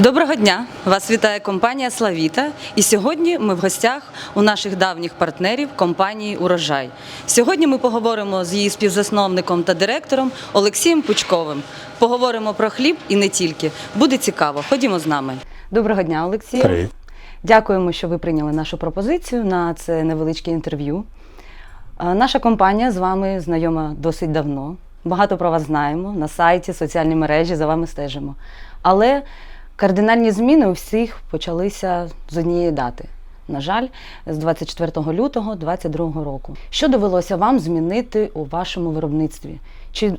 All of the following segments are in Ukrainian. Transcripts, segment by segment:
Доброго дня! Вас вітає компанія Славіта. І сьогодні ми в гостях у наших давніх партнерів компанії Урожай. Сьогодні ми поговоримо з її співзасновником та директором Олексієм Пучковим. Поговоримо про хліб і не тільки. Буде цікаво. Ходімо з нами. Доброго дня, Олексій. Привіт. Дякуємо, що ви прийняли нашу пропозицію на це невеличке інтерв'ю. Наша компанія з вами знайома досить давно. Багато про вас знаємо на сайті, соціальні мережі за вами стежимо. Але кардинальні зміни у всіх почалися з однієї дати. На жаль, з 24 лютого 2022 року. Що довелося вам змінити у вашому виробництві? Чи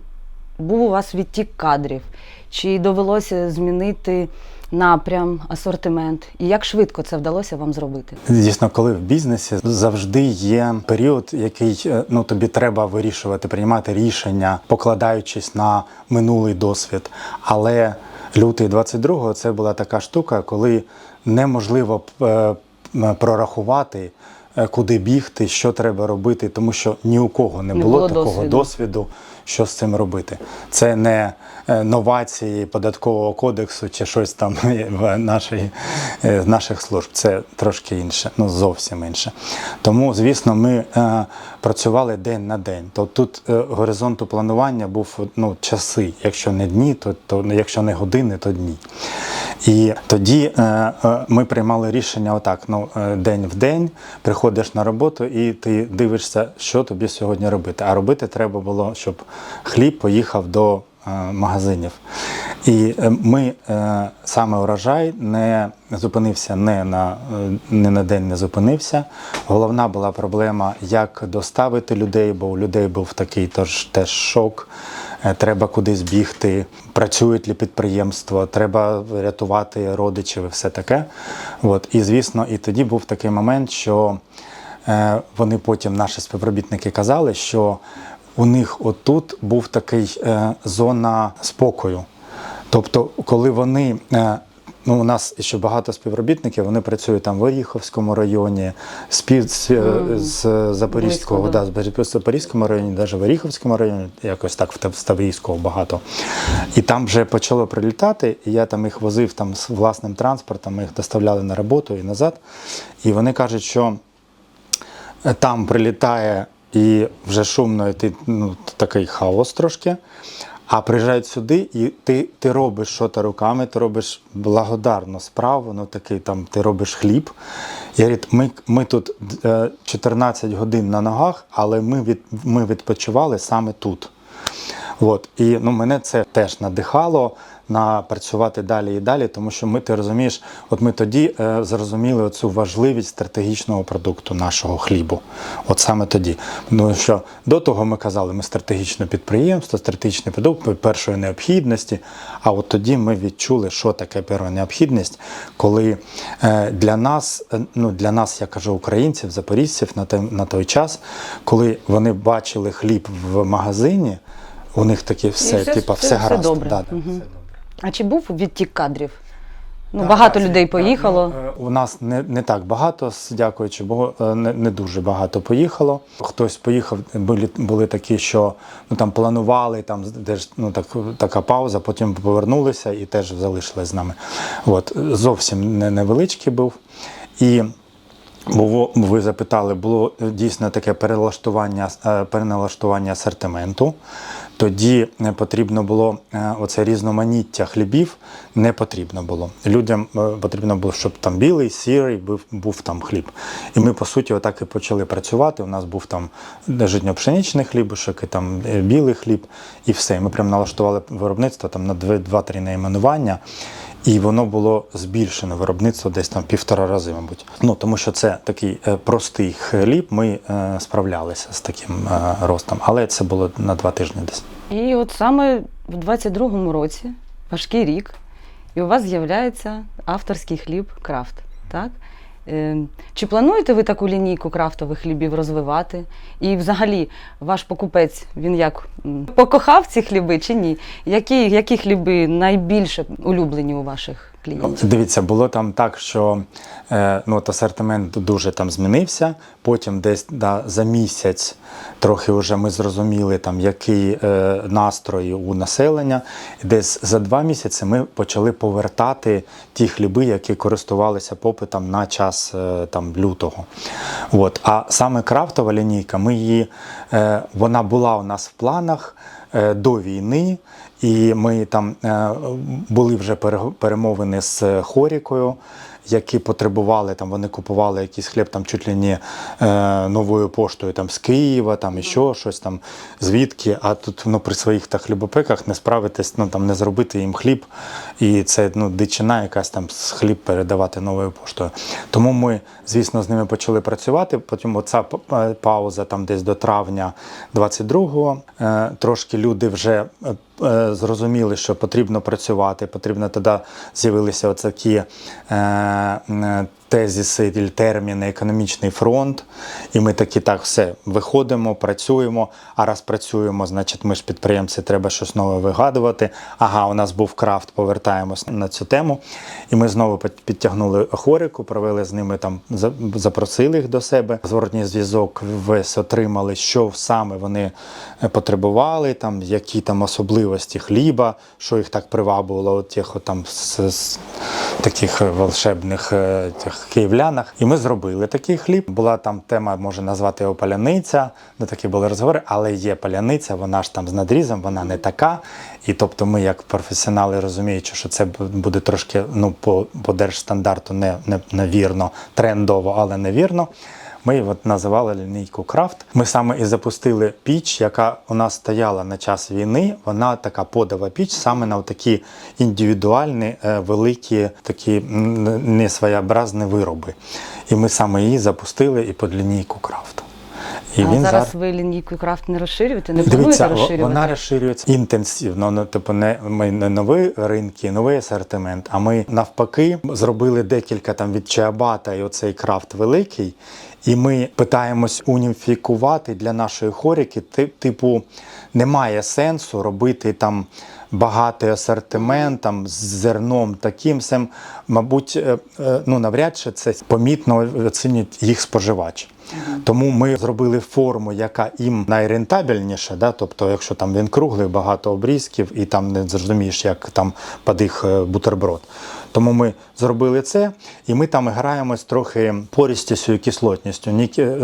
був у вас відтік кадрів? Чи довелося змінити напрям, асортимент? І як швидко це вдалося вам зробити? Дійсно, коли в бізнесі завжди є період, який е, ну тобі треба вирішувати, приймати рішення, покладаючись на минулий досвід. Але лютий 22-го це була така штука, коли неможливо е, прорахувати. е, Куди бігти, що треба робити, тому що ні у кого не, Не було, було такого досвіду. досвіду, що з цим робити. Це не е, новації податкового кодексу чи щось там в нашій, наших служб. Це трошки інше, ну зовсім інше. Тому, звісно, ми працювали день на день. То тут е, горизонту планування був ну, часи. Якщо не дні, то, то якщо не години, то дні. І тоді е, е, ми приймали рішення отак: ну, е, день в день, приходиш на роботу і ти дивишся, що тобі сьогодні робити. А робити треба було, щоб хліб поїхав до е, магазинів. І е, ми е, саме урожай не зупинився не на, е, не на день не зупинився. Головна була проблема, як доставити людей, бо у людей був такий теж, теж шок. Треба кудись бігти, працюють ли підприємство, треба рятувати родичів і все таке. От. І звісно, і тоді був такий момент, що вони потім, наші співробітники, казали, що у них отут був такий зона спокою. Тобто, коли вони. е, Ну, у нас ще багато співробітників, вони працюють там в Оріховському районі, спів, з, е, з Запорізького, Близько, да. да, з Запорізькому районі, навіть в Оріховському районі, якось так в Тав- Ставрійського багато. І там вже почало прилітати, і я там їх возив там з власним транспортом, їх доставляли на роботу і назад. І вони кажуть, що е, там прилітає і вже шумно, і ти ну, такий хаос трошки. А приїжджають сюди, і ти, ти робиш що то руками, ти робиш благодарну справу, ну такий там ти робиш хліб. Я говорю, ми, ми тут е, 14 годин на ногах, але ми, від, ми відпочивали саме тут. От. І ну, мене це теж надихало на працювати далі і далі, тому що ми, ти розумієш, от ми тоді е, зрозуміли цю важливість стратегічного продукту нашого хлібу. От саме тоді. Ну що до того ми казали, ми стратегічне підприємство, стратегічний продукт першої необхідності. А от тоді ми відчули, що таке перша необхідність, коли е, для нас, е, ну для нас, я кажу, українців, запоріжців на той, на той час, коли вони бачили хліб в магазині. У них таке все, все- типа, все- все, все гаразд. добре. Да, да, Мгм. все добре. А чи був відтік кадрів? Ну, Так, багато так, людей так, поїхало. ну, е, У нас не, не так багато, дякуючи Богу, е, не, не дуже багато поїхало. Хтось поїхав, були, були такі, що ну, там планували, там теж ну, так, така пауза, потім повернулися і теж залишились з нами. От, зовсім не, невеличкий був. І було, ви запитали, було дійсно таке перелаштування, е, переналаштування асортименту. Тоді не потрібно було е, оце різноманіття хлібів, не потрібно було. Людям е, потрібно було, щоб там білий, сірий був, був там хліб. І ми, по суті, отак і почали працювати. У нас був там житньо-пшеничний хлібушок, і там е, білий хліб, і все. Ми прям налаштували виробництво там на дві- два-три найменування. І воно було збільшено виробництво десь там півтора рази, мабуть. Ну тому що це такий е, простий хліб. Ми е, справлялися з таким е, ростом, але це було на два тижні десь. І от саме в 22-му році, важкий рік, і у вас з'являється авторський хліб крафт. Так? Е, Чи плануєте ви таку лінійку крафтових хлібів розвивати? І взагалі ваш покупець він як покохав ці хліби чи ні? Які, які хліби найбільше улюблені у ваших клієнтів? Дивіться, було там так, що е, ну, от асортимент дуже там змінився. Потім десь да, за місяць трохи вже ми зрозуміли, там, який е, настрої у населення. Десь за два місяці ми почали повертати ті хліби, які користувалися попитом на час е, там, лютого. От. А саме крафтова лінійка, ми її, е, вона була у нас в планах е, до війни. І ми там е, були вже перемовини з Хорікою, які потребували там, вони купували якийсь хліб там чуть ли не е, новою поштою там з Києва, там і що, щось там звідки. А тут ну, при своїх та хлібопеках не справитись, ну там не зробити їм хліб. І це ну, дичина якась там з хліб передавати новою поштою. Тому ми, звісно, з ними почали працювати. Потім оця е, пауза там десь до травня 22-го. Е, трошки люди вже е, е, зрозуміли, що потрібно працювати, потрібно тоді з'явилися е, е, тезіси, і терміни, економічний фронт. І ми такі так все виходимо, працюємо. А раз працюємо, значить ми ж підприємці, треба щось нове вигадувати. Ага, у нас був крафт, повертаємось на цю тему. І ми знову підтягнули хорику, провели з ними там, запросили їх до себе. Зворотній зв'язок весь отримали, що саме вони е, потребували, там, які там особливості хліба, що їх так тих от там з, з таких волшебних е, тих київлянах. І ми зробили такий хліб. Була там тема, може назвати його паляниця, де такі були розговори, але є паляниця, вона ж там з надрізом, вона не така. І тобто ми, як професіонали, розуміючи, що це буде трошки ну, по, по держстандарту не, не, невірно, трендово, але невірно. Ми от називали лінійку крафт. Ми саме і запустили піч, яка у нас стояла на час війни. Вона така подова піч, саме на такі індивідуальні, е, великі, такі не своєобразні вироби. І ми саме її запустили і під лінійку крафт. І а зараз ви лінійку крафт не розширюєте? Не плануєте розширювати? вона розширюється інтенсивно. Ну, типу, не ми не нові ринки, новий асортимент. А ми навпаки зробили декілька там від Чиабата і оцей крафт великий. І ми питаємось уніфікувати для нашої хоріки. Типу, немає сенсу робити там багатий асортимент там, з зерном таким сем. Мабуть, е, е, ну навряд чи це помітно оцінюють їх споживач. Тому ми зробили форму, яка їм найрентабельніша. Да? Тобто, якщо там він круглий, багато обрізків, і там не зрозумієш, як там під їх е, бутерброд. Тому ми зробили це, і ми там граємось трохи порістістю і кислотністю.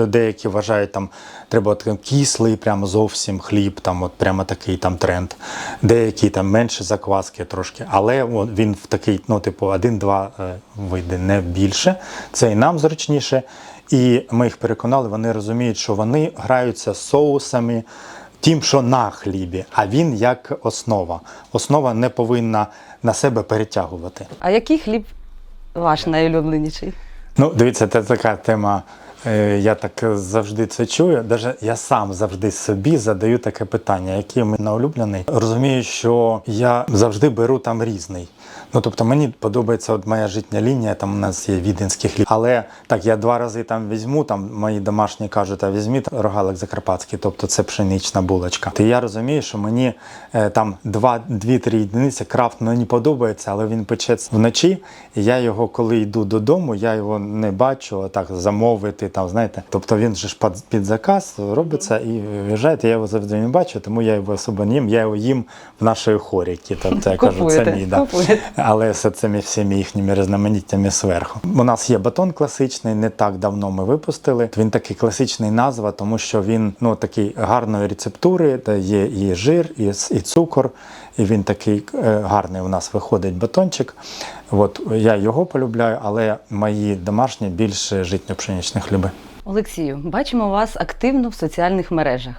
Деякі вважають, там треба от кислий, прямо зовсім хліб, там от прямо такий там тренд. Деякі там менше закваски трошки, але він в такий, ну, типу, один-два е, вийде не більше. Це і нам зручніше. І ми їх переконали, вони розуміють, що вони граються з соусами, тим, що на хлібі, а він як основа. Основа не повинна на себе перетягувати. А який хліб ваш найулюбленіший? Ну, дивіться, це така тема. е, Я так завжди це чую. Даже я сам завжди собі задаю таке питання, який мій улюблений. Розумію, що я завжди беру там різний. Ну тобто мені подобається от моя житня лінія, там у нас є віденський хліб. Але так я два рази там візьму. Там мої домашні кажуть, а візьміть рогалик закарпатський, тобто це пшенична булочка. І я розумію, що мені е, там два, дві-три єдиниці крафт мені подобається, але він печеться вночі. І я його, коли йду додому, я його не бачу так замовити. Там знаєте, тобто він же ж під, під заказ робиться і виїжджаєте. Я його завжди не бачу, тому я його особо не їм. Я його їм в нашої хоріки. Тобто я кажу, це мій да. Але з цими всіми їхніми різноманіттями зверху. У нас є батон класичний, не так давно ми випустили. Він такий класичний назва, тому що він ну такий гарної рецептури, де є і жир, і, і цукор. І він такий е, гарний у нас виходить батончик. От я його полюбляю, але мої домашні більш житньо-пшеничні хліби. Олексію, бачимо вас активно в соціальних мережах.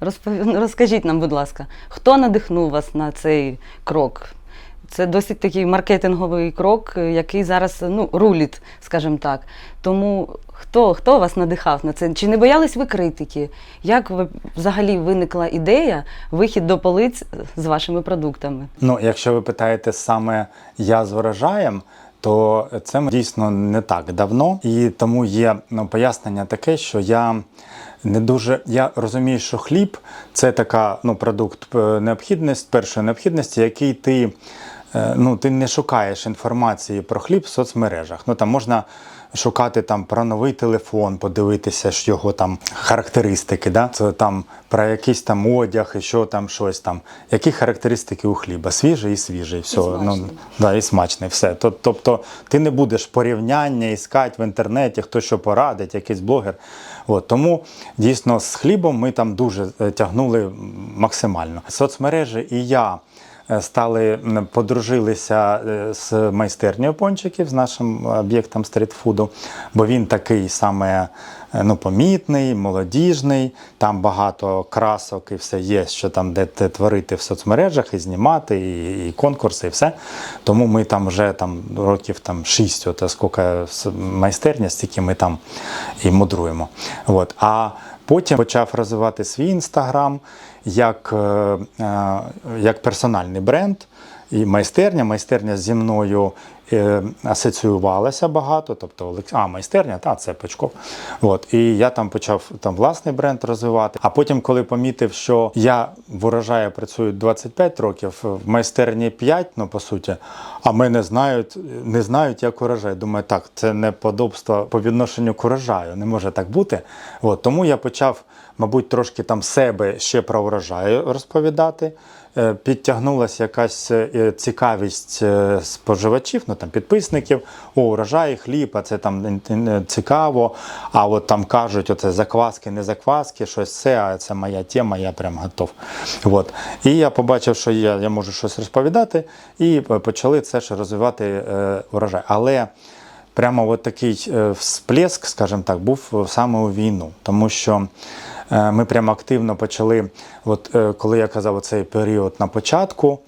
Розпов- Розкажіть нам, будь ласка, хто надихнув вас на цей крок? Це досить такий маркетинговий крок, е, який зараз ну, рулить, скажімо так. Тому хто, хто вас надихав на це? Чи не боялись ви критики? Як ви взагалі виникла ідея вихід до полиць з вашими продуктами? Ну, якщо ви питаєте саме я з врожаєм, то це дійсно не так давно, і тому є ну, пояснення таке, що я не дуже я розумію, що хліб це така ну, продукт е, необхідність, першої необхідності, який ти е, ну, ти не шукаєш інформації про хліб в соцмережах. Ну, там можна шукати там про новий телефон, подивитися ж його там характеристики, да? Це там про якийсь там одяг, і що там щось там. Які характеристики у хліба? Свіжий і свіжий. Все. ну, смачний. да, і смачний, все. Тобто ти не будеш порівняння іскати в інтернеті, хто що порадить, якийсь блогер. От, тому дійсно з хлібом ми там дуже е, тягнули максимально. Соцмережі і я е, стали подружилися е, з майстернею пончиків, з нашим об'єктом стрітфуду, бо він такий саме е, ну, помітний, молодіжний, там багато красок і все є, що там де творити в соцмережах, і знімати, і, і конкурси, і все. Тому ми там вже там років там 6, от, скільки майстерня, стільки ми там і мудруємо. От. А потім почав розвивати свій інстаграм як, е, е, як персональний бренд. І майстерня, майстерня зі мною асоціювалася багато. Тобто, а, майстерня, та це Печков. От. І я там почав там власний бренд розвивати. А потім, коли помітив, що я в урожаї працюю 25 років, в майстерні 5, ну по суті, а мене знають, не знають, як урожай. Думаю, так, це неподобство по відношенню к урожаю. Не може так бути. От. Тому я почав, мабуть, трошки там себе ще про урожай розповідати. Е, Підтягнулася якась е, цікавість е, споживачів, ну там підписників, о, урожай, хліб, а це там цікаво. А от там кажуть, оце закваски, не закваски, щось це, а це моя тема, я прям готов. От. І я побачив, що я, я можу щось розповідати, і почали це ж розвивати е, урожай. Але прямо от такий всплеск, скажімо так, був саме у війну, тому що. Е, Ми прямо активно почали, от е, коли я казав цей період на початку,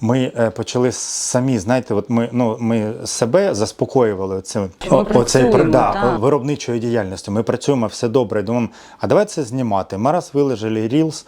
ми е, почали самі, знаєте, от ми, ну, ми себе заспокоювали цим, працюємо, да, виробничою діяльністю. Ми працюємо все добре. Думаємо, а давай це знімати. Ми раз виложили Reels,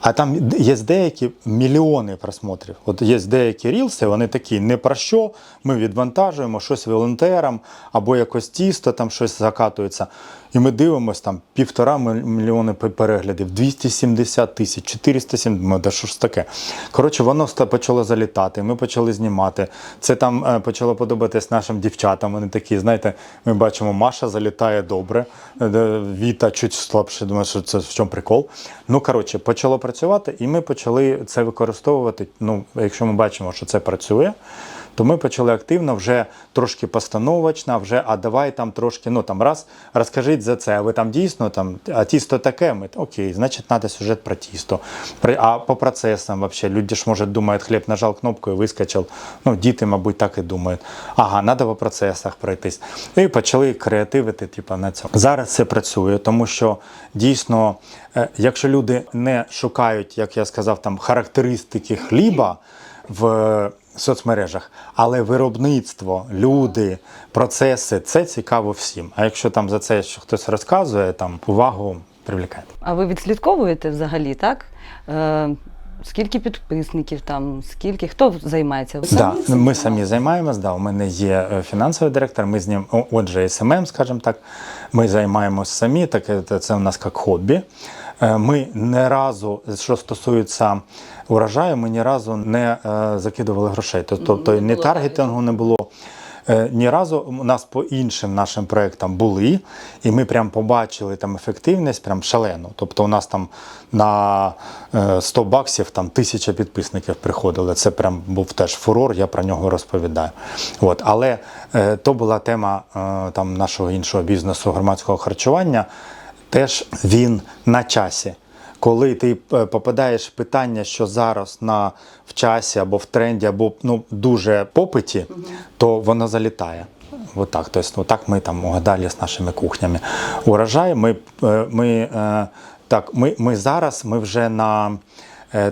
а там є деякі мільйони просмотрів. От є деякі рілси, вони такі не про що. Ми відвантажуємо щось волонтерам або якось тісто, там щось закатується. І ми дивимося там півтора міль- мільйони переглядів, 270 тисяч, 470, Думаю, да що ж таке. Коротше, воно почало залітати, ми почали знімати. Це там е, почало подобатись нашим дівчатам. Вони такі, знаєте, ми бачимо, Маша залітає добре, е, Віта чуть слабше, думаю, що це в чому прикол. Ну, коротше, почало працювати, і ми почали це використовувати. Ну, якщо ми бачимо, що це працює, то ми почали активно вже трошки постановочно, вже а давай там трошки, ну там раз, розкажіть за це, а ви там дійсно там, а тісто таке, ми окей, значить, треба сюжет про тісто. А по процесам вообще, люди ж може думають, хліб нажав кнопку і вискочив. Ну, діти, мабуть, так і думають. Ага, треба по процесах пройтись. І почали креативити, типу, на цьому. Зараз це працює, тому що дійсно, е, якщо люди не шукають, як я сказав, там характеристики хліба в соцмережах, але виробництво, люди, процеси це цікаво всім. А якщо там за це що хтось розказує, там увагу привлікає. А ви відслідковуєте взагалі, так? Е, скільки підписників там, скільки хто займається? Ви Да, самі ми самі займаємось. Да, у мене є е, фінансовий директор. Ми з ним, отже, СММ, скажімо так. Ми займаємось самі. Таке це- це у нас як хобі. Е, Ми не разу, що стосується урожаю, ми ні разу не е, закидували грошей. Тобто не ні таргетингу не було. Е, Ні разу у нас по іншим нашим проектам були, і ми прям побачили там ефективність, прям шалену. Тобто у нас там на е, 100 баксів там тисяча підписників приходили. Це прям був теж фурор, я про нього розповідаю. От. Але е, то була тема е, там нашого іншого бізнесу громадського харчування. Теж він на часі. Коли ти е, попадаєш в питання, що зараз на в часі або в тренді, або ну дуже попиті, то воно залітає. Вот так. Тобто, ну, так ми там угадали з нашими кухнями. Урожай, ми, е, ми, е, так, ми, ми зараз ми вже на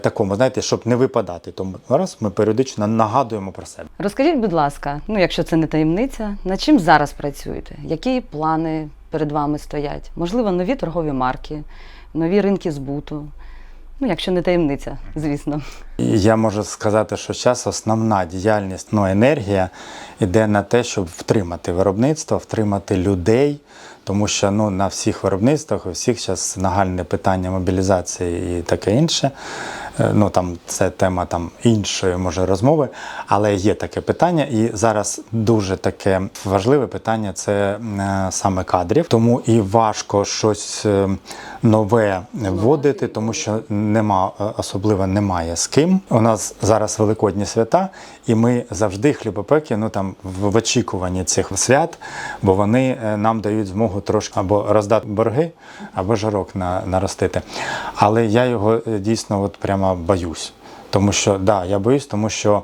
такому, знаєте, щоб не випадати. Тому зараз ми періодично нагадуємо про себе. Розкажіть, будь ласка, ну якщо це не таємниця, над чим зараз працюєте? Які плани перед вами стоять? Можливо, нові торгові марки, нові ринки збуту. Ну, якщо не таємниця, звісно. Я можу сказати, що зараз основна діяльність, ну, енергія йде на те, щоб втримати виробництво, втримати людей, тому що ну, на всіх виробництвах у всіх зараз нагальне питання мобілізації і таке інше. Е, Ну там це тема там іншої може розмови, але є таке питання, і зараз дуже таке важливе питання це е, саме кадрів. Тому і важко щось е, нове вводити, тому що нема особливо немає з ким. У нас зараз великодні свята, і ми завжди хлібопеки, ну там в очікуванні цих свят, бо вони нам дають змогу трошки або роздати борги, або жарок на, наростити. Але я його дійсно от прямо боюсь. Тому що да, я боюсь, тому що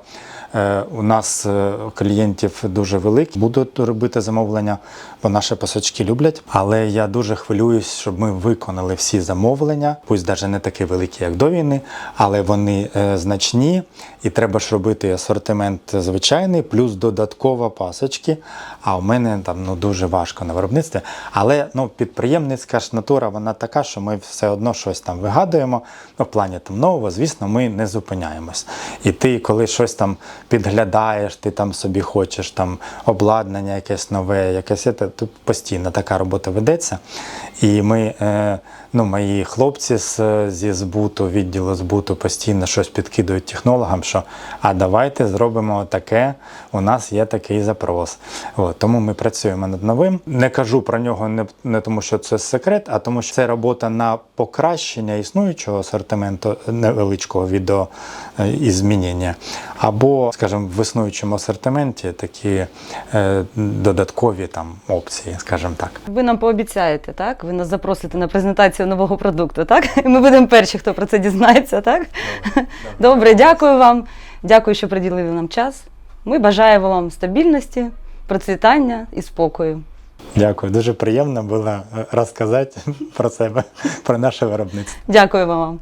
е, у нас е, клієнтів дуже великі. Буду робити замовлення, бо наші пасочки люблять. Але я дуже хвилююсь, щоб ми виконали всі замовлення, пусть навіть не такі великі, як до війни, але вони е, значні, і треба ж робити асортимент звичайний, плюс додатково пасочки. А у мене там ну дуже важко на виробництві. Але ну підприємницька ж натура, вона така, що ми все одно щось там вигадуємо. Ну, в плані там нового, звісно, ми не зупиняємось. І ти, коли щось там підглядаєш, ти там собі хочеш там обладнання, якесь нове, якесь це, тут постійно така робота ведеться. І ми, е, ну, мої хлопці з, зі збуту, відділу збуту постійно щось підкидують технологам, що а давайте зробимо таке, у нас є такий запрос. От, тому ми працюємо над новим. Не кажу про нього не, не тому, що це секрет, а тому, що це робота на покращення існуючого асортименту невеличкого відео е, і змінення. Або, скажімо, в існуючому асортименті такі е, додаткові там скажімо так. Ви нам пообіцяєте, так? Ви нас запросите на презентацію нового продукту, так? І ми будемо перші, хто про це дізнається, так? Добре, дякую вам. Дякую, що приділили нам час. Ми бажаємо вам стабільності, процвітання і спокою. Дякую, дуже приємно було е, розказати про себе, про наше виробництво. Дякую вам.